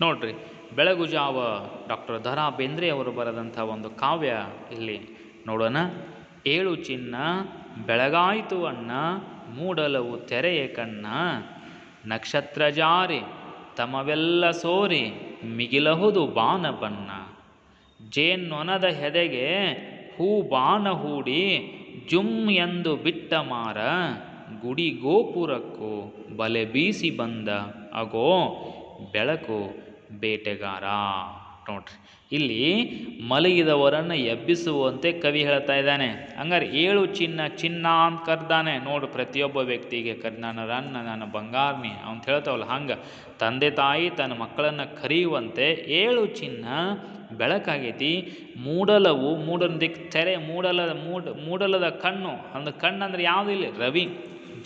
ನೋಡ್ರಿ, ಬೆಳಗುಜಾವ ಡಾಕ್ಟರ್ ದರಾ ಬೇಂದ್ರೆ ಅವರು ಬರೆದಂಥ ಒಂದು ಕಾವ್ಯ ಇಲ್ಲಿ ನೋಡೋಣ. ಏಳು ಚಿನ್ನ, ಬೆಳಗಾಯಿತು ಅಣ್ಣ, ಮೂಡಲವು ತೆರೆಯ ಕಣ್ಣ. ನಕ್ಷತ್ರ ಜಾರಿ, ತಮವೆಲ್ಲ ಸೋರಿ, ಮಿಗಿಲಹುದು ಬಾನ ಬಣ್ಣ. ಜೇನ್ನೊನದ ಹೆದೆಗೆ ಹೂ ಬಾಣ ಹೂಡಿ ಜುಮ್ ಎಂದು ಬಿಟ್ಟ ಮಾರ. ಗುಡಿ ಗೋಪುರಕ್ಕೂ ಬಲೆ ಬೀಸಿ ಬಂದ, ಅಗೋ ಬೆಳಕು ಬೇಟೆಗಾರ. ನೋಡ್ರಿ, ಇಲ್ಲಿ ಮಲಗಿದವರನ್ನು ಎಬ್ಬಿಸುವಂತೆ ಕವಿ ಹೇಳ್ತಾ ಇದ್ದಾನೆ. ಹಂಗಾರೆ ಏಳು ಚಿನ್ನ ಚಿನ್ನ ಅಂತ ಕರ್ದಾನೆ. ನೋಡು, ಪ್ರತಿಯೊಬ್ಬ ವ್ಯಕ್ತಿಗೆ ಕರ್ ನನ್ನ ರನ್ನ, ನನ್ನ ಬಂಗಾರನಿ ಅಂತ ಹೇಳ್ತಾವಲ್ಲ ಹಂಗೆ. ತಂದೆ ತಾಯಿ ತನ್ನ ಮಕ್ಕಳನ್ನು ಕರೆಯುವಂತೆ ಏಳು ಚಿನ್ನ ಬೆಳಕಾಗೈತಿ. ಮೂಡಲವು ಮೂಡನ ದಿಕ್ ತೆರೆ, ಮೂಡಲದ, ಮೂಡ, ಮೂಡಲದ ಕಣ್ಣು ಅಂದ್ರೆ ಕಣ್ಣು ಅಂದ್ರೆ ಯಾವುದಿಲ್ಲ ರವಿ.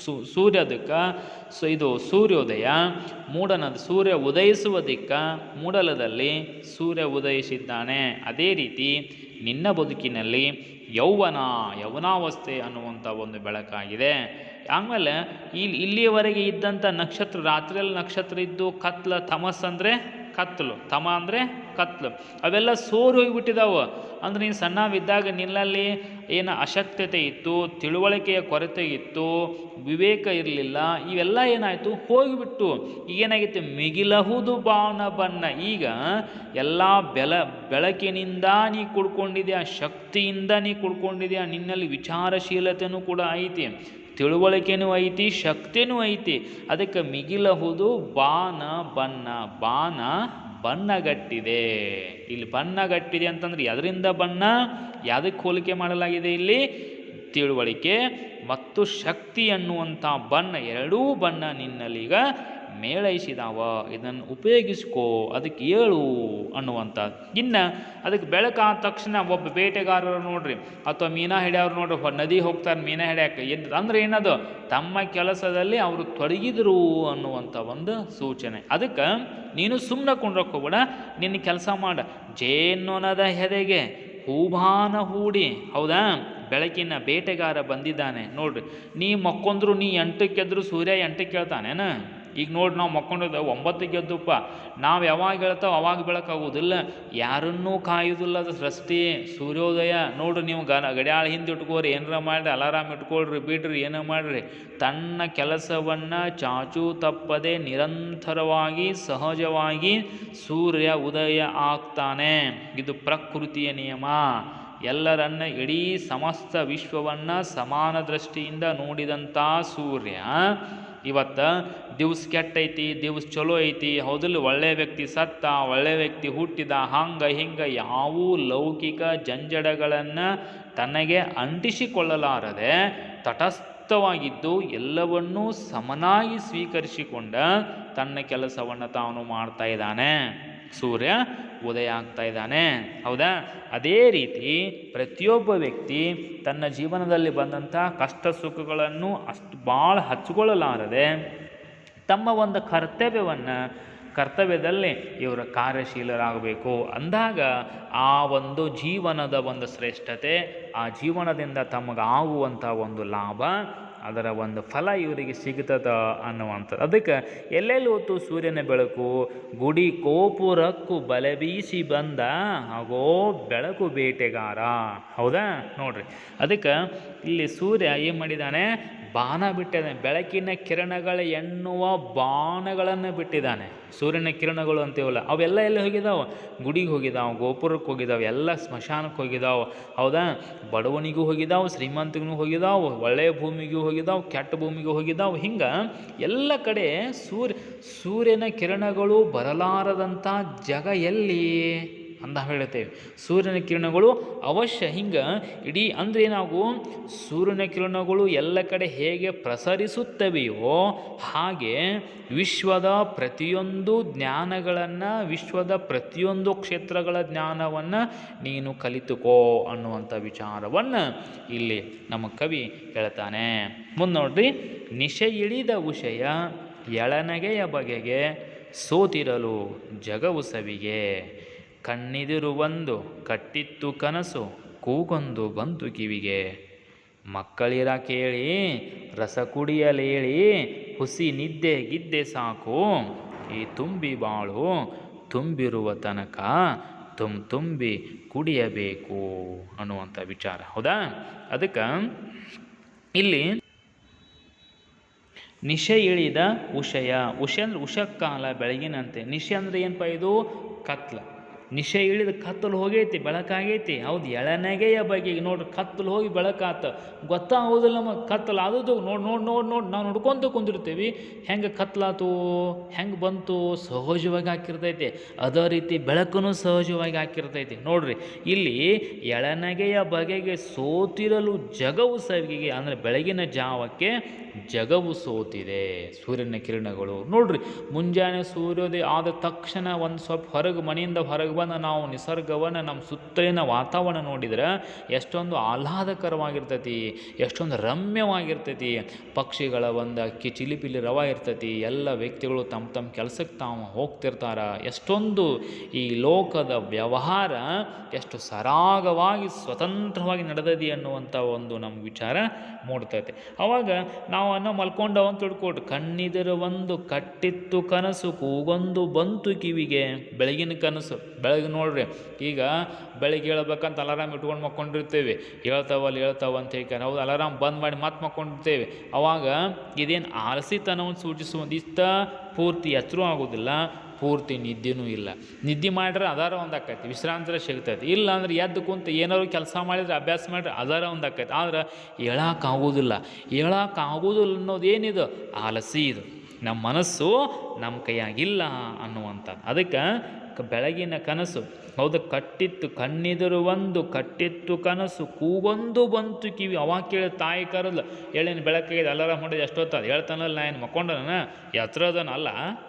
ಸು, ಸೂರ್ಯದಕ್ಕೆ ಸೊ, ಇದು ಸೂರ್ಯೋದಯ, ಮೂಡನದ ಸೂರ್ಯ ಉದಯಿಸುವ ದಿಕ್ಕ ಮೂಡಲದಲ್ಲಿ ಸೂರ್ಯ ಉದಯಿಸಿದ್ದಾನೆ. ಅದೇ ರೀತಿ ನಿನ್ನ ಬದುಕಿನಲ್ಲಿ ಯೌವನ, ಯೌವನಾವಸ್ಥೆ ಅನ್ನುವಂಥ ಒಂದು ಬೆಳಕಾಗಿದೆ ಆಮೇಲೆ ಇಲ್ಲಿ ಇಲ್ಲಿಯವರೆಗೆ ಇದ್ದಂಥ ನಕ್ಷತ್ರ, ರಾತ್ರಿಯಲ್ಲಿ ನಕ್ಷತ್ರ ಇದ್ದು ಕತ್ಲ, ತಮಸ್ ಕತ್ಲು. ತಮ ಅಂದರೆ ಕತ್ತಲು ಅವೆಲ್ಲ ಸೋರಿ ಹೋಗಿಬಿಟ್ಟಿದಾವೆ. ಅಂದ್ರೆ ನೀನು ಸಣ್ಣವಿದ್ದಾಗ ನಿನ್ನಲ್ಲಿ ಏನು ಅಶಕ್ತತೆ ಇತ್ತು, ತಿಳುವಳಿಕೆಯ ಕೊರತೆ ಇತ್ತು, ವಿವೇಕ ಇರಲಿಲ್ಲ, ಇವೆಲ್ಲ ಏನಾಯಿತು? ಹೋಗಿಬಿಟ್ಟು. ಏನಾಗಿತ್ತು ಮಿಗಿಲಹುದು ಭಾವನ ಬಣ್ಣ. ಈಗ ಎಲ್ಲ ಬೆಲ, ಬೆಳಕಿನಿಂದ ನೀ ಕುಡ್ಕೊಂಡಿದ್ಯಾ, ಶಕ್ತಿಯಿಂದ ನೀ ಕುಡ್ಕೊಂಡಿದ್ಯಾ, ನಿನ್ನಲ್ಲಿ ವಿಚಾರಶೀಲತೆಯೂ ಕೂಡ ಐತಿ. ತಿಳುವಳಿಕೆನೂ ಐತಿ, ಶಕ್ತಿನೂ ಐತಿ. ಅದಕ್ಕೆ ಮಿಗಿಲಹುದು ಬಾನ ಬಣ್ಣ, ಬಾನ ಬಣ್ಣಗಟ್ಟಿದೆ. ಇಲ್ಲಿ ಬಣ್ಣಗಟ್ಟಿದೆ ಅಂತಂದ್ರೆ ಅದರಿಂದ ಬಣ್ಣ ಯಾವುದಕ್ಕೆ ಹೋಲಿಕೆ ಮಾಡಲಾಗಿದೆ ಇಲ್ಲಿ? ತಿಳುವಳಿಕೆ ಮತ್ತು ಶಕ್ತಿ ಅನ್ನುವಂಥ ಬಣ್ಣ, ಎರಡೂ ಬಣ್ಣ ನಿನ್ನಲ್ಲೀಗ ಮೇಳೈಸಿದಾವ ಇದನ್ನು ಉಪಯೋಗಿಸ್ಕೋ ಅದಕ್ಕೆ ಏಳು ಅನ್ನುವಂಥ ಇನ್ನು ಅದಕ್ಕೆ ಬೆಳಕಾದ ತಕ್ಷಣ ಒಬ್ಬ ಬೇಟೆಗಾರರು ನೋಡ್ರಿ, ಅಥವಾ ಮೀನಾ ಹಿಡಿಯೋರು ನೋಡ್ರಿ ನದಿ ಹೋಗ್ತಾರೆ ಮೀನಾ ಹಿಡಿಯಕ್ಕೆ ಏನು ಅಂದರೆ ಏನದು? ತಮ್ಮ ಕೆಲಸದಲ್ಲಿ ಅವರು ತೊಡಗಿದರು ಅನ್ನುವಂಥ ಒಂದು ಸೂಚನೆ. ಅದಕ್ಕೆ, ನೀನು ಸುಮ್ಮನೆ ಕೊಂಡೋಕೋಬೇಡ ನಿನ್ನ ಕೆಲಸ ಮಾಡ. ಜೇನ್ನೊನದ ಹೆದೆಗೆ ಹೂಬಾನ ಹೂಡಿ. ಹೌದಾ? ಬೆಳಕಿನ ಬೇಟೆಗಾರ ಬಂದಿದ್ದಾನೆ. ನೋಡ್ರಿ, ನೀ ಮಕ್ಕೊಂದ್ರು ನೀ ಎಂಟಕ್ಕೆದ್ರು ಸೂರ್ಯ ಎಂಟಕ್ಕೆ ಕೇಳ್ತಾನೇನ? ಈಗ ನೋಡಿ ನಾವು ಮಕ್ಕೊಂಡಿದ್ದ ಒಂಬತ್ತು ಗೆದ್ದುಪ್ಪ ನಾವು ಯಾವಾಗ ಹೇಳ್ತಾವೆ ಅವಾಗ ಬೆಳಕಾಗುವುದಿಲ್ಲ ಯಾರನ್ನೂ ಕಾಯೋದಿಲ್ಲ ಅದು ಸೃಷ್ಟಿ, ಸೂರ್ಯೋದಯ. ನೋಡ್ರಿ ನೀವು ಗನ ಗಡಿಯಾಳ ಹಿಂದೆ ಇಟ್ಕೋರಿ, ಏನಾರ ಮಾಡಿರಿ, ಅಲಾರಾಮ್ ಇಟ್ಕೊಳ್ರಿ, ಬಿಡ್ರಿ, ಏನೋ ಮಾಡಿರಿ. ತನ್ನ ಕೆಲಸವನ್ನು ಚಾಚೂ ತಪ್ಪದೆ ನಿರಂತರವಾಗಿ, ಸಹಜವಾಗಿ ಸೂರ್ಯ ಉದಯ ಆಗ್ತಾನೆ. ಇದು ಪ್ರಕೃತಿಯ ನಿಯಮ. ಎಲ್ಲರನ್ನ ಇಡೀ ಸಮಸ್ತ ವಿಶ್ವವನ್ನು ಸಮಾನ ದೃಷ್ಟಿಯಿಂದ ನೋಡಿದಂಥ ಸೂರ್ಯ. ಇವತ್ತು ದಿವ್ಸ ಕೆಟ್ಟೈತಿ, ದಿವ್ಸ ಚಲೋ ಐತಿ ಹೌದಲ್ಲ ಒಳ್ಳೆಯ ವ್ಯಕ್ತಿ ಸತ್ತ ಒಳ್ಳೆಯ ವ್ಯಕ್ತಿ ಹುಟ್ಟಿದ, ಹಂಗೆ ಹಿಂಗೆ ಯಾವೂ ಲೌಕಿಕ ಜಂಜಡಗಳನ್ನು ತನಗೆ ಅಂಟಿಸಿಕೊಳ್ಳಲಾರದೆ ತಟಸ್ಥವಾಗಿದ್ದು ಎಲ್ಲವನ್ನೂ ಸಮನಾಗಿ ಸ್ವೀಕರಿಸಿಕೊಂಡ ತನ್ನ ಕೆಲಸವನ್ನು ತಾನು ಮಾಡ್ತಾ ಇದ್ದಾನೆ. ಸೂರ್ಯ ಉದಯ ಆಗ್ತಾ ಇದ್ದಾನೆ. ಹೌದಾ? ಅದೇ ರೀತಿ ಪ್ರತಿಯೊಬ್ಬ ವ್ಯಕ್ತಿ ತನ್ನ ಜೀವನದಲ್ಲಿ ಬಂದಂಥ ಕಷ್ಟ ಸುಖಗಳನ್ನು ಅಷ್ಟು ಭಾಳ ಹಚ್ಕೊಳ್ಳಲಾರದೆ ತಮ್ಮ ಒಂದು ಕರ್ತವ್ಯವನ್ನು ಕರ್ತವ್ಯದಲ್ಲಿ ಇವರು ಕಾರ್ಯಶೀಲರಾಗಬೇಕು. ಅಂದಾಗ ಆ ಒಂದು ಜೀವನದ ಒಂದು ಶ್ರೇಷ್ಠತೆ, ಆ ಜೀವನದಿಂದ ತಮಗೆ ಆಗುವಂಥ ಒಂದು ಲಾಭ, ಅದರ ಒಂದು ಫಲ ಇವರಿಗೆ ಸಿಗ್ತದ ಅನ್ನುವಂಥದ್ದು. ಅದಕ್ಕೆ ಎಲ್ಲೆಲ್ಲಿ ಹೊತ್ತು ಸೂರ್ಯನ ಬೆಳಕು ಗುಡಿ ಕೋಪುರಕ್ಕೂ ಬಲೆ ಬೀಸಿ ಬಂದ ಹಾಗೋ ಬೆಳಕು ಬೇಟೆಗಾರ. ಹೌದಾ? ನೋಡ್ರಿ. ಅದಕ್ಕೆ ಇಲ್ಲಿ ಸೂರ್ಯ ಏನು ಮಾಡಿದ್ದಾನೆ? ಬಾಣ ಬಿಟ್ಟಿದ್ದಾನೆ. ಬೆಳಕಿನ ಕಿರಣಗಳ ಎನ್ನುವ ಬಾಣಗಳನ್ನು ಬಿಟ್ಟಿದ್ದಾನೆ. ಸೂರ್ಯನ ಕಿರಣಗಳು ಅಂತೀವಲ್ಲ, ಅವೆಲ್ಲ ಎಲ್ಲಿ ಹೋಗಿದ್ದಾವೆ ಗುಡಿಗೆ ಹೋಗಿದ್ದಾವೆ ಗೋಪುರಕ್ಕೆ ಹೋಗಿದ್ದಾವೆ ಎಲ್ಲ ಸ್ಮಶಾನಕ್ಕೆ ಹೋಗಿದ್ದಾವೆ ಹೌದಾ? ಬಡವನಿಗೂ ಹೋಗಿದ್ದಾವೆ ಶ್ರೀಮಂತಿಗೂ ಹೋಗಿದ್ದಾವೆ ಒಳ್ಳೆಯ ಭೂಮಿಗೂ ಹೋಗಿದ್ದಾವೆ ಕೆಟ್ಟ ಭೂಮಿಗೂ ಹೋಗಿದ್ದಾವೆ ಹಿಂಗೆ ಎಲ್ಲ ಕಡೆ ಸೂರ್ಯ, ಸೂರ್ಯನ ಕಿರಣಗಳು ಬರಲಾರದಂಥ ಜಗ ಎಲ್ಲಿ? ಅಂತ ಹೇಳ್ತೇವೆ ಸೂರ್ಯನ ಕಿರಣಗಳು ಅವಶ್ಯ ಹಿಂಗೆ ಇಡೀ ಅಂದರೆ ನಾವು ಸೂರ್ಯನ ಕಿರಣಗಳು ಎಲ್ಲ ಕಡೆ ಹೇಗೆ ಪ್ರಸರಿಸುತ್ತವೆಯೋ ಹಾಗೆ ವಿಶ್ವದ ಪ್ರತಿಯೊಂದು ಜ್ಞಾನಗಳನ್ನು, ವಿಶ್ವದ ಪ್ರತಿಯೊಂದು ಕ್ಷೇತ್ರಗಳ ಜ್ಞಾನವನ್ನು ನೀನು ಕಲಿತುಕೋ ಅನ್ನುವಂಥ ವಿಚಾರವನ್ನು ಇಲ್ಲಿ ನಮ್ಮ ಕವಿ ಹೇಳ್ತಾನೆ. ಮುಂದೆ ನೋಡ್ರಿ. ನಿಶೆ ಇಳಿದ ವಿಷಯ ಎಳನಗೆಯ ಬಗೆಗೆ ಸೋತಿರಲು ಜಗವು ಸವಿಗೆ ಕಣ್ಣಿದಿರುವಂದು ಕಟ್ಟಿತ್ತು ಕನಸು, ಕೂಗೊಂದು ಬಂತು ಕಿವಿಗೆ. ಮಕ್ಕಳಿರ ಕೇಳಿ, ರಸ ಕುಡಿಯಲೇಳಿ, ಹುಸಿ ನಿದ್ದೆ ಗಿದ್ದೆ ಸಾಕು. ಈ ತುಂಬಿ ಬಾಳು ತುಂಬಿರುವ ತನಕ ತುಮ್ ತುಂಬಿ ಕುಡಿಯಬೇಕು ಅನ್ನುವಂಥ ವಿಚಾರ. ಹೌದಾ? ಅದಕ್ಕೆ ಇಲ್ಲಿ ನಿಶೆ ಇಳಿದ ಉಷಯ, ಉಷ ಅಂದ್ರೆ ಉಷಕಾಲ ಬೆಳಗಿನಂತೆ. ನಿಶೆ ಅಂದ್ರೆ ಏನಪ್ಪ ಇದು? ಕತ್ಲ. ನಿಶೆ ಇಳಿದು ಕತ್ತಲು ಹೋಗೈತಿ ಬೆಳಕಾಗೈತಿ ಹೌದು, ಎಳನೆಗೆಯ ಬಗೆಗೆ ನೋಡ್ರಿ, ಕತ್ತಲು ಹೋಗಿ ಬೆಳಕಾತ ಗೊತ್ತಾಗೋದಿಲ್ಲ ನಮಗೆ? ಕತ್ತಲು ಅದು ನೋಡಿ ನೋಡಿ ನೋಡಿ ನೋಡಿ, ನಾವು ನೋಡ್ಕೊಂತ ಕುಂದಿರ್ತೀವಿ. ಹೆಂಗೆ ಕತ್ಲಾತು? ಹೆಂಗೆ ಬಂತು? ಸಹಜವಾಗಿ ಹಾಕಿರ್ತೈತಿ. ಅದೇ ರೀತಿ ಬೆಳಕನ್ನು ಸಹಜವಾಗಿ ಹಾಕಿರ್ತೈತಿ. ನೋಡ್ರಿ, ಇಲ್ಲಿ ಎಳನಗೆಯ ಬಗೆಗೆ ಸೋತಿರಲು ಜಗವು ಸವಿಗೆ ಅಂದರೆ ಬೆಳಗಿನ ಜಾವಕ್ಕೆ ಜಗವು ಸೋತಿದೆ. ಸೂರ್ಯನ ಕಿರಣಗಳು. ನೋಡ್ರಿ, ಮುಂಜಾನೆ ಸೂರ್ಯೋದಯ ಆದ ತಕ್ಷಣ ಒಂದು ಸ್ವಲ್ಪ ಹೊರಗೆ ಮನೆಯಿಂದ ಹೊರಗೆ ಬಂದು ನಾವು ನಿಸರ್ಗವನ್ನು, ನಮ್ಮ ಸುತ್ತಲಿನ ವಾತಾವರಣ ನೋಡಿದ್ರೆ ಎಷ್ಟೊಂದು ಆಹ್ಲಾದಕರವಾಗಿರ್ತೈತಿ, ಎಷ್ಟೊಂದು ರಮ್ಯವಾಗಿರ್ತೈತಿ. ಪಕ್ಷಿಗಳ ಒಂದು ಅಕ್ಕಿ ಚಿಲಿಪಿಲಿ ರವ ಇರ್ತೈತಿ, ಎಲ್ಲ ವ್ಯಕ್ತಿಗಳು ತಮ್ಮ ತಮ್ಮ ಕೆಲಸಕ್ಕೆ ತಾವು ಹೋಗ್ತಿರ್ತಾರ. ಎಷ್ಟೊಂದು ಈ ಲೋಕದ ವ್ಯವಹಾರ ಎಷ್ಟು ಸರಾಗವಾಗಿ, ಸ್ವತಂತ್ರವಾಗಿ ನಡೆದದಿ ಅನ್ನುವಂಥ ಒಂದು ನಮ್ಮ ವಿಚಾರ ಮೂಡ್ತೈತೆ. ಅವಾಗ ನಾವು ಅನ್ನೋ ಮಲ್ಕೊಂಡವ ಅಂತ ತಿಳ್ಕೊಟ್ಟು ಕಣ್ಣಿದರ ಒಂದು ಕಟ್ಟಿತ್ತು ಕನಸು, ಕೂಗೊಂದು ಬಂತು ಕಿವಿಗೆ, ಬೆಳಗಿನ ಕನಸು ಬೆಳಗ್ಗೆ ನೋಡ್ರಿ, ಈಗ ಬೆಳಗ್ಗೆ ಹೇಳ್ಬೇಕಂತ ಅಲಾರಾಮ್ ಇಟ್ಕೊಂಡು ಮಕ್ಕೊಂಡಿರ್ತೇವೆ. ಹೇಳ್ತಾವಲ್ಲ ಹೇಳ್ತಾವ ಅಂತ ಹೇಳ್ತಾರೆ ಹೌದು ಅಲಾರಾಮ್ ಬಂದ್ ಮಾಡಿ ಮತ್ತೆ ಮಕ್ಕೊಂಡಿರ್ತೇವೆ. ಅವಾಗ ಇದೇನು ಆಲಸಿತನವನ್ನು ಸೂಚಿಸುವ ಇಷ್ಟ ಪೂರ್ತಿ ಎಚ್ಚರೂ ಆಗೋದಿಲ್ಲ, ಪೂರ್ತಿ ನಿದ್ದೆನೂ ಇಲ್ಲ. ನಿದ್ದೆ ಮಾಡಿದ್ರೆ ಅದಾರ ಒಂದು ಆಕೈತಿ, ವಿಶ್ರಾಂತಿ ಸಿಗ್ತೈತಿ. ಇಲ್ಲ ಅಂದ್ರೆ ಎದ್ದು ಕುಂತು ಏನಾದ್ರು ಕೆಲಸ ಮಾಡಿದ್ರೆ, ಅಭ್ಯಾಸ ಮಾಡಿದ್ರೆ ಅದಾರ ಒಂದು ಆಕೈತಿ. ಆದ್ರೆ ಹೇಳೋಕ್ಕಾಗೋದಿಲ್ಲ ಹೇಳೋಕ್ಕಾಗೋದಿಲ್ಲ ಅನ್ನೋದು ಏನಿದು? ಆಲಸಿ ಇದು. ನಮ್ಮ ಮನಸ್ಸು ನಮ್ಮ ಕೈಯಾಗಿಲ್ಲ ಅನ್ನುವಂಥದ್ದು. ಅದಕ್ಕೆ ಬೆಳಗಿನ ಕನಸು. ಹೌದು, ಕಟ್ಟಿತ್ತು ಕಣ್ಣಿದರು ಒಂದು, ಕಟ್ಟಿತ್ತು ಕನಸು. ಕೂಗೊಂದು ಬಂತು ಕಿವಿ. ಅವಾಗ ಕೇಳಿ ತಾಯಿ ಕರಲ್ಲ ಹೇಳೇನು ಬೆಳಕಾಗಿದೆ ಮಾಡಿದ ಎಷ್ಟೊತ್ತದ ಹೇಳ್ತಾನಲ್ಲ, ನಾ ಏನು ಮಕ್ಕೊಂಡನ ಅಲ್ಲ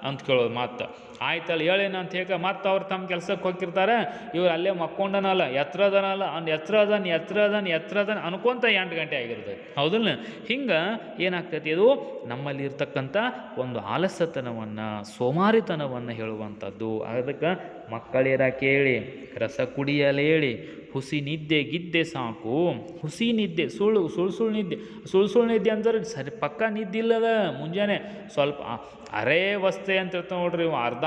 ಅಂತ ಕೇಳೋದು ಮಾತು. ಆಯ್ತಲ್ಲ ಹೇಳೇನ ಅಂತ ಹೇಳಿ ಮತ್ತೆ ಅವ್ರು ತಮ್ಮ ಕೆಲಸಕ್ಕೆ ಹೋಗಿರ್ತಾರೆ ಇವ್ರು ಅಲ್ಲೇ ಮಕ್ಕೊಂಡನಲ್ಲ ಎತ್ತರದನಲ್ಲ ಅವ್ನು ಎತ್ತರದನ್ ಎತ್ತರದನ್ ಎತ್ತರದನ್ ಅನ್ಕೊಂತ ಎಂಟು ಗಂಟೆ ಆಗಿರ್ತದೆ ಹೌದಲ್ಲ ಹಿಂಗೆ ಏನಾಗ್ತೈತಿ ಇದು ನಮ್ಮಲ್ಲಿ ಇರ್ತಕ್ಕಂಥ ಒಂದು ಆಲಸ್ಯತನವನ್ನು ಸೋಮಾರಿತನವನ್ನು ಹೇಳುವಂಥದ್ದು. ಅದಕ್ಕೆ ಮಕ್ಕಳಿರ ಕೇಳಿ, ರಸ ಕುಡಿಯಲೇಳಿ, ಹುಸಿ ನಿದ್ದೆ ಗಿದ್ದೆ ಸಾಕು. ಹುಸಿ ನಿದ್ದೆ, ಸುಳ್ಳು ಸುಳ್ಳು ಸುಳ್ಳು ನಿದ್ದೆ, ಸುಳ್ಳು ಸುಳ್ಳು ನಿದ್ದೆ ಅಂದ್ರೆ ಸರಿ ಪಕ್ಕ ನಿದ್ದಿಲ್ಲದ ಮುಂಜಾನೆ ಸ್ವಲ್ಪ ಅರೇ ವಸ್ತೆ ಅಂತ ಇರ್ತಾವೆ ನೋಡ್ರಿ ಅರ್ಧ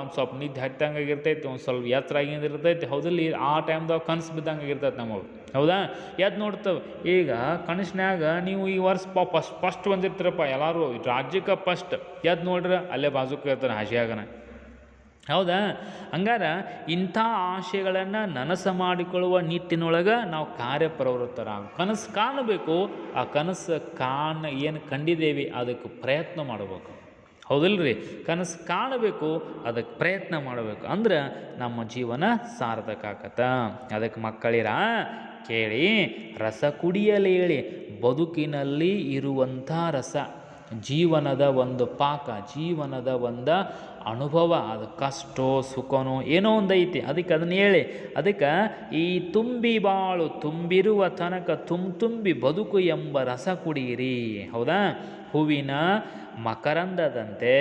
ಒಂದು ಸ್ವಲ್ಪ ನಿದ್ದೆ ಹತ್ತಂಗೆ ಇರ್ತೈತಿ, ಒಂದು ಸ್ವಲ್ಪ ಎತ್ತರ ಇರ್ತೈತಿ. ಹೌದಲ್ಲಿ ಆ ಟೈಮ್ದಾಗ ಕನಸು ಬಿದ್ದಂಗೆ ಇರ್ತೈತೆ ನಮಗೆ ಹೌದಾ? ಎದ್ದು ನೋಡ್ತವೆ. ಈಗ ಕನಸಿನಾಗ ನೀವು ಈ ವರ್ಷ ಫಸ್ಟ್ ಫಸ್ಟ್ ಬಂದಿರ್ತೀರಪ್ಪ ಎಲ್ಲರೂ, ರಾಜ್ಯಕ್ಕೆ ಫಸ್ಟ್. ಎದ್ದು ನೋಡ್ರಿ ಅಲ್ಲೇ ಬಾಜುಕ್ಕೆ ಇರ್ತಾನೆ ಹಾಸಿಯಾಗನ. ಹೌದಾ? ಹಂಗಾರ ಇಂಥ ಆಶೆಗಳನ್ನು ನನಸು ಮಾಡಿಕೊಳ್ಳುವ ನಿಟ್ಟಿನೊಳಗೆ ನಾವು ಕಾರ್ಯಪ್ರವೃತ್ತರ ಕನಸು ಕಾಣಬೇಕು. ಆ ಕನಸು ಕಾಣ ಏನು ಕಂಡಿದ್ದೇವೆ ಅದಕ್ಕೆ ಪ್ರಯತ್ನ ಮಾಡಬೇಕು. ಹೌದಿಲ್ರಿ? ಕನಸು ಕಾಣಬೇಕು, ಅದಕ್ಕೆ ಪ್ರಯತ್ನ ಮಾಡಬೇಕು. ಅಂದ್ರೆ ನಮ್ಮ ಜೀವನ ಸಾರ್ಥಕ ಆಕತ್ತ. ಅದಕ್ಕೆ ಮಕ್ಕಳಿರ ಕೇಳಿ, ರಸ ಕುಡಿಯಲೇಳಿ ಬದುಕಿನಲ್ಲಿ ಇರುವಂಥ ರಸ, ಜೀವನದ ಒಂದು ಪಾಕ, ಜೀವನದ ಒಂದು ಅನುಭವ, ಅದು ಕಷ್ಟೋ, ಸುಖನೋ, ಏನೋ ಒಂದು ಐತಿ. ಅದಕ್ಕೆ ಅದನ್ನು ಹೇಳಿ, ಅದಕ್ಕೆ ಈ ತುಂಬಿ ಬಾಳು, ತುಂಬಿರುವ ತನಕ ತುಂಬ ತುಂಬಿ ಬದುಕು ಎಂಬ ರಸ ಕುಡಿಯಿರಿ. ಹೌದಾ? ಹೂವಿನ ಮಕರಂದದಂತೆ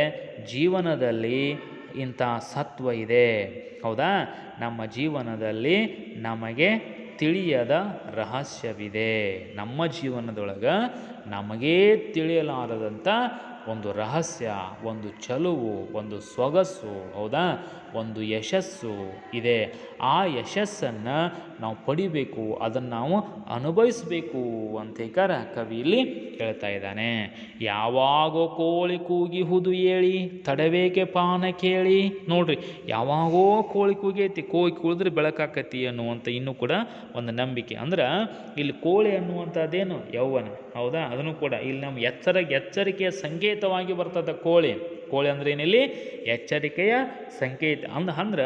ಜೀವನದಲ್ಲಿ ಇಂಥ ಸತ್ವ ಇದೆ. ಹೌದಾ? ನಮ್ಮ ಜೀವನದಲ್ಲಿ ನಮಗೆ ತಿಳಿಯದ ರಹಸ್ಯವಿದೆ. ನಮ್ಮ ಜೀವನದೊಳಗೆ ನಮಗೇ ತಿಳಿಯಲಾರದಂಥ ಒಂದು ರಹಸ್ಯ, ಒಂದು ಚಲುವು, ಒಂದು ಸೊಗಸು, ಹೌದಾ? ಒಂದು ಯಶಸ್ಸು ಇದೆ. ಆ ಯಶಸ್ಸನ್ನು ನಾವು ಪಡಿಬೇಕು, ಅದನ್ನು ನಾವು ಅನುಭವಿಸಬೇಕು ಅಂತ ಹೇಳ ಕವಿ ಇಲ್ಲಿ ಹೇಳ್ತಾ ಇದ್ದಾನೆ. ಯಾವಾಗೋ ಕೋಳಿ ಕೂಗಿಹುದು ಹೇಳಿ ತಡವೇಕೆ ಪಾನ ಕೇಳಿ. ನೋಡ್ರಿ, ಯಾವಾಗೋ ಕೋಳಿ ಕೂಗೈತಿ, ಕೋಳಿ ಕುಳಿದ್ರೆ ಬೆಳಕಾಕತಿ ಅನ್ನುವಂಥ ಇನ್ನೂ ಕೂಡ ಒಂದು ನಂಬಿಕೆ. ಅಂದ್ರೆ ಇಲ್ಲಿ ಕೋಳಿ ಅನ್ನುವಂಥದ್ದೇನು ಯೌವನ, ಹೌದಾ? ಅದನ್ನು ಕೂಡ ಇಲ್ಲಿ ನಮ್ಮ ಎಚ್ಚರ, ಎಚ್ಚರಿಕೆಯ ಸಂಕೇತವಾಗಿ ಬರ್ತದೆ ಕೋಳಿ. ಕೋಳಿ ಅಂದ್ರೆ ಏನಿಲ್ಲಿ? ಎಚ್ಚರಿಕೆಯ ಸಂಕೇತ. ಅಂದ ಅಂದ್ರೆ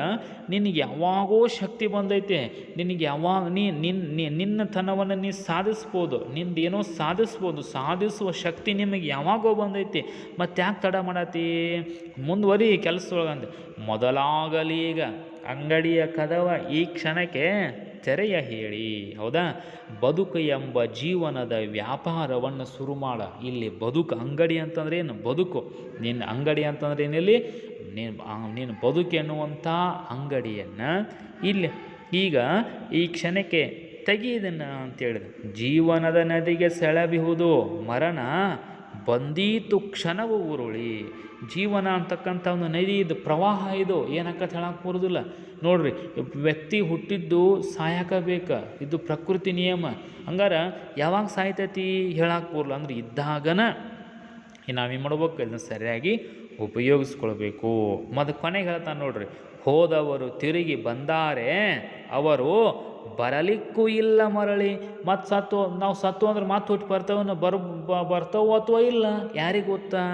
ನಿನಗೆ ಯಾವಾಗೋ ಶಕ್ತಿ ಬಂದೈತೆ. ನಿನಗೆ ಯಾವಾಗ ನೀ ನಿನ್ನ ತನವನ್ನು ನೀ ಸಾಧಿಸ್ಬೋದು. ನಿಂದೇನೋ ಸಾಧಿಸ್ಬೋದು. ಸಾಧಿಸುವ ಶಕ್ತಿ ನಿಮಗೆ ಯಾವಾಗೋ ಬಂದೈತಿ. ಮತ್ತೆ ಯಾಕೆ ತಡ ಮಾಡತ್ತಿ? ಮುಂದುವರಿ ಕೆಲಸದೊಳಗಂದು. ಮೊದಲಾಗಲೀಗ ಅಂಗಡಿಯ ಕದವ ಈ ಕ್ಷಣಕ್ಕೆ ತೆರೆಯ ಹೇಳಿ. ಹೌದಾ? ಬದುಕು ಎಂಬ ಜೀವನದ ವ್ಯಾಪಾರವನ್ನು ಶುರು ಮಾಡ. ಇಲ್ಲಿ ಬದುಕು ಅಂಗಡಿ ಅಂತಂದ್ರೆ ಏನು? ಬದುಕು. ನಿನ್ನ ಅಂಗಡಿ ಅಂತಂದ್ರೆ ಏನಿಲ್ಲಿ? ನೀನು ನೀನು ಬದುಕು ಎನ್ನುವಂಥ ಅಂಗಡಿಯನ್ನು ಇಲ್ಲಿ. ಈಗ ಈ ಕ್ಷಣಕ್ಕೆ ತೆಗೆಯಿದನ್ನು ಅಂತೇಳಿದೆ ಜೀವನದ ನದಿಗೆ ಸೆಳೆಬಹುದು ಮರಣ ಬಂದೀತು ಕ್ಷಣವು ಉರುಳಿ. ಜೀವನ ಅಂತಕ್ಕಂಥ ಒಂದು ನದಿ ಇದು ಪ್ರವಾಹ ಇದು. ಏನಕ್ಕಂತ ಹೇಳಕ್ಕೆ ಬರೋದಿಲ್ಲ. ನೋಡ್ರಿ, ವ್ಯಕ್ತಿ ಹುಟ್ಟಿದ್ದು ಸಾಯಕ ಬೇಕ. ಇದು ಪ್ರಕೃತಿ ನಿಯಮ. ಹಂಗಾರೆ ಯಾವಾಗ ಸಾಯ್ತೈತಿ ಹೇಳಕ್ಕೆ ಬರಲ್ಲ ಅಂದ್ರೆ ಇದ್ದಾಗನ ನಾವೇನು ಮಾಡ್ಬೇಕು? ಇದನ್ನ ಸರಿಯಾಗಿ ಉಪಯೋಗಿಸ್ಕೊಳ್ಬೇಕು. ಮತ್ತು ಕೊನೆಗೆ ಹೇಳ್ತಾನೆ ನೋಡ್ರಿ, ಹೋದವರು ತಿರುಗಿ ಬಂದಾರೆ, ಅವರು ಬರಲಿಕ್ಕೂ ಇಲ್ಲ ಮರಳಿ. ಮತ್ತು ಸತ್ತು, ನಾವು ಸತ್ತು ಅಂದ್ರೆ ಮತ್ತೆ ಹುಟ್ಟು ಬರ್ತವನ್ನು ಬರ್ ಬರ್ತಾವೋ ಅಥವಾ ಇಲ್ಲ? ಯಾರಿಗೆ ಗೊತ್ತಾ?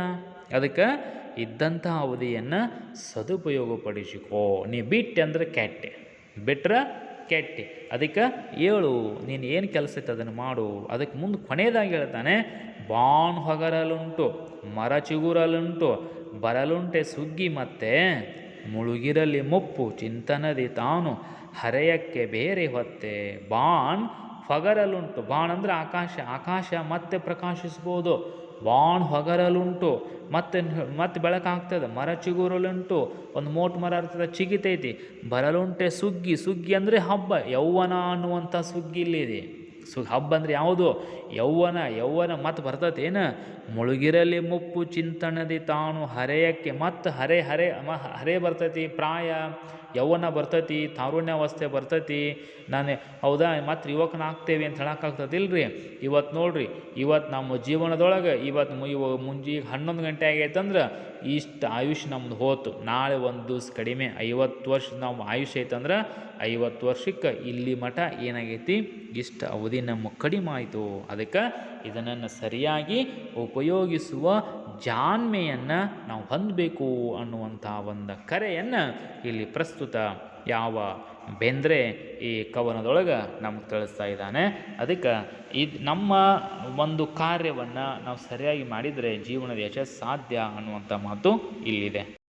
ಅದಕ್ಕೆ ಇದ್ದಂಥ ಅವಧಿಯನ್ನು ಸದುಪಯೋಗಪಡಿಸಿಕೋ. ನೀ ಬಿಟ್ಟೆ ಅಂದ್ರೆ ಕೆಟ್ಟೆ. ಬಿಟ್ರೆ ಕೆಟ್ಟೆ. ಅದಕ್ಕೆ ಏಳು, ನೀನು ಏನು ಕೆಲಸ ಇತ್ತು ಅದನ್ನು ಮಾಡು. ಅದಕ್ಕೆ ಮುಂದೆ ಕೊನೆಯದಾಗಿ ಹೇಳ್ತಾನೆ, ಬಾಣ್ ಹೊಗರಲುಂಟು, ಮರ ಚಿಗುರಲುಂಟು, ಬರಲುಂಟೆ ಸುಗ್ಗಿ ಮತ್ತೆ ಮುಳುಗಿರಲಿ ಮುಪ್ಪು, ಚಿಂತನದಿ ತಾನು. ಹರೆಯಕ್ಕೆ ಬೇರೆ ಹೊತ್ತೆ. ಬಾಣ್ ಹೊಗರಲುಂಟು. ಬಾಣ್ ಅಂದರೆ ಆಕಾಶ. ಆಕಾಶ ಮತ್ತೆ ಪ್ರಕಾಶಿಸ್ಬೋದು. ಬಾಣ್ ಹೊಗರಲುಂಟು. ಮತ್ತೆ ಮತ್ತೆ ಬೆಳಕಾಗ್ತದೆ. ಮರ ಚಿಗುರಲುಂಟು. ಒಂದು ಮೋಟ್ ಮರ ಇರ್ತದೆ. ಚಿಗಿತೈತಿ ಬರಲುಂಟೆ ಸುಗ್ಗಿ. ಸುಗ್ಗಿ ಅಂದರೆ ಹಬ್ಬ. ಯೌವನ ಅನ್ನುವಂಥ ಸುಗ್ಗಿ ಇಲ್ಲಿದೆ ಸು ಹಬ್ಬ ಅಂದರೆ ಯಾವುದು? ಯೌವನ ಯೌವನ ಮತ್ತೆ ಏನು? ಮುಳುಗಿರಲಿ ಮುಪ್ಪು ಚಿಂತನದಿ ತಾನು ಹರೆಯಕ್ಕೆ. ಮತ್ತು ಹರೆ ಹರೆ ಮ ಹರೆ ಬರ್ತೈತಿ. ಪ್ರಾಯ ಯೌವನ ಬರ್ತೈತಿ, ತಾರುಣ್ಯಾವಸ್ಥೆ ಬರ್ತೈತಿ. ನಾನು, ಹೌದಾ, ಮತ್ತು ಯುವಕನಾಗ್ತೇವೆ ಅಂತ ಹೇಳೋಕ್ಕಾಗ್ತದಿಲ್ಲ ರೀ ಇವತ್ತು ನೋಡ್ರಿ, ಇವತ್ತು ನಮ್ಮ ಜೀವನದೊಳಗೆ ಇವತ್ತು ಇವ ಮುಂಜಿ ಹನ್ನೊಂದು ಗಂಟೆ ಆಗೈತಂದ್ರೆ ಇಷ್ಟು ಆಯುಷ್ ನಮ್ದು ಹೋತು. ನಾಳೆ ಒಂದು ದಿವ್ಸ ಕಡಿಮೆ ಐವತ್ತು ವರ್ಷ ನಮ್ಮ ಆಯುಷ್ ಐತಂದ್ರೆ ಐವತ್ತು ವರ್ಷಕ್ಕೆ ಇಲ್ಲಿ ಮಠ ಏನಾಗೈತಿ? ಇಷ್ಟು ಅವಧಿ ನಮ್ಮ ಕಡಿಮೆ ಆಯಿತು. ಅದಕ್ಕೆ ಇದನ್ನು ಸರಿಯಾಗಿ ಉಪಯೋಗಿಸುವ ಜಾಣ್ಮೆಯನ್ನು ನಾವು ಹೊಂದಬೇಕು ಅನ್ನುವಂಥ ಒಂದು ಕರೆಯನ್ನು ಇಲ್ಲಿ ಪ್ರಸ್ತುತ ಯಾವ ಬೆಂದ್ರೆ ಈ ಕವನದೊಳಗೆ ನಮ್ಗೆ ತಿಳಿಸ್ತಾ ಇದ್ದಾನೆ. ಅದಕ್ಕೆ ಇದು ನಮ್ಮ ಒಂದು ಕಾರ್ಯವನ್ನು ನಾವು ಸರಿಯಾಗಿ ಮಾಡಿದರೆ ಜೀವನದ ಯಶಸ್ಸು ಸಾಧ್ಯ ಅನ್ನುವಂಥ ಮಾತು ಇಲ್ಲಿದೆ.